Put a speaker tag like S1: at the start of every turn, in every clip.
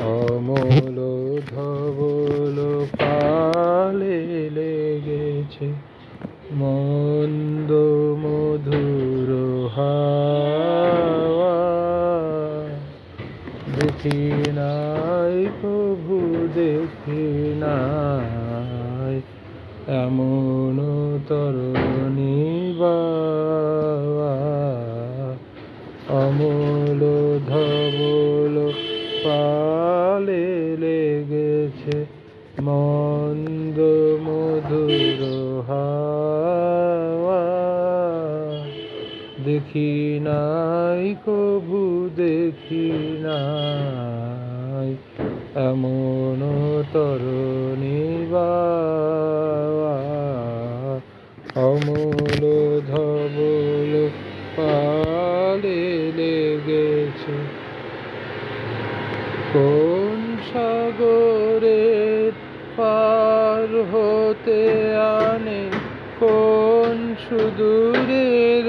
S1: অমল ধবল পালে লেগেছে। মন্দ মধুর দেখি নাই প্রভু, দেখি নাই। এমন তরণী বাবা। অমল ধবল পালে লেগেছে মন্দ মধুর হাওয়া। দেখি নাই কভু দেখি নাই, এমন তরণী বাবা। অমল ধবল পালে লেগেছে। কোন সাগরের পার হতে আনে, কোন সুদূরের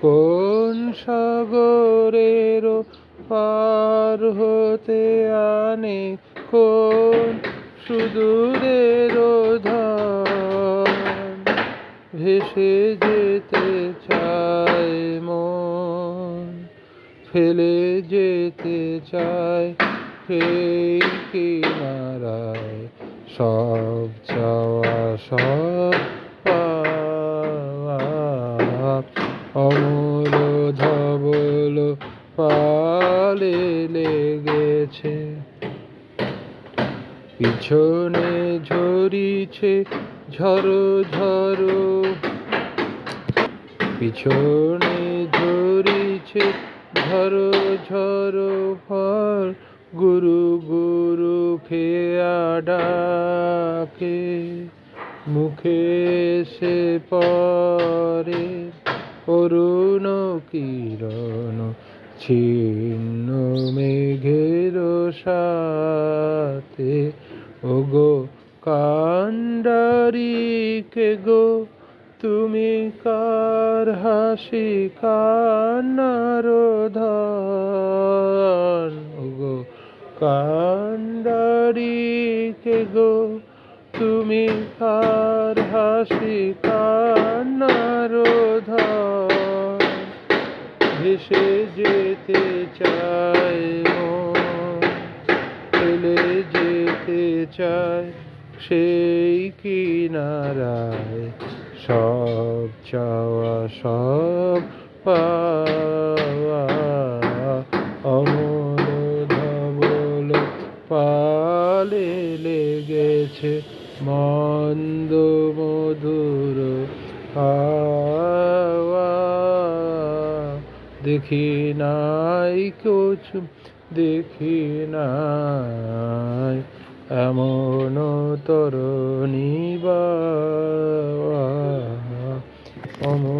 S1: কোন সাগরের পার হতে আনে, কোন সুদূরের ভেসে যেতে চায় মন ফেলে যেতে চায়, সেই কিনারায় সব চাওয়া, সব অমূল ধবল পালে লেগেছে, পিছনে ঝরিছে ঝড়ো ঝড়ো পিছনে ঝরিছে ঝড়ো ঝড়ো ফল, গুরু গুরু খেয়া ডাকে। মুখে সে পরে অরুণ কিরণ, ছিন্ন মেঘের সাথে। ওগো কান্ডারি কে গো তুমি কার হাসি কান্নার ধান ওগো কান্ডারি কে গো, তুমি কার হাসি কান্নার ধান ভেসে যেতে মন, ফেলে যেতে চায় সেই কিনারায়। সব চাওয়া, সব পাওয়া, অমল ধবল পালে লেগেছে মন্দ মধুর হাওয়া। দেখি নাই কিছু, দেখি নাই এমন তরণী বা Oh no.